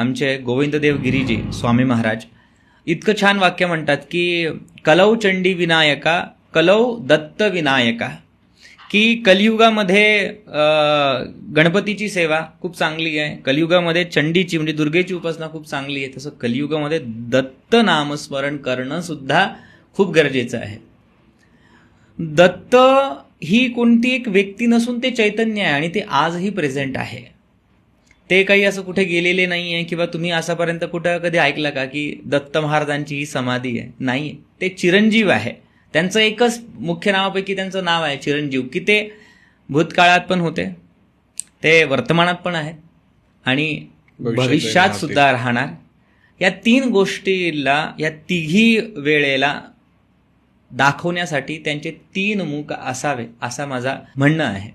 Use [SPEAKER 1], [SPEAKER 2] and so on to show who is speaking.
[SPEAKER 1] आमचे गोविंददेव गिरीजी स्वामी महाराज इतकं छान वाक्य म्हणतात की कलौ चंडी विनायका कलौ दत्त विनायका. की कलियुगामध्ये गणपतीची सेवा खूप चांगली आहे. कलियुगामध्ये चंडीची म्हणजे दुर्गेची उपासना खूप चांगली आहे. तसं कलियुगामध्ये दत्त नामस्मरण करणं सुद्धा खूप गरजेचं आहे. दत्त ही कोणती एक व्यक्ती नसून ते चैतन्य आहे आणि ते आजही प्रेझेंट आहे. ते काही असं कुठे गेलेले नाही आहे किंवा तुम्ही आतापर्यंत कुठं कधी ऐकलं का की दत्त महाराजांची ही समाधी आहे? नाही ते चिरंजीव आहे. त्यांचं एकच मुख्य नावापैकी त्यांचं नाव आहे चिरंजीव. की ते भूतकाळात पण होते. ते वर्तमानात पण आहेत. आणि भविष्यात. सुद्धा राहणार. या तीन गोष्टीला या तिघी वेळेला दाखवण्यासाठी त्यांचे तीन मुख असावे असा माझा म्हणणं आहे.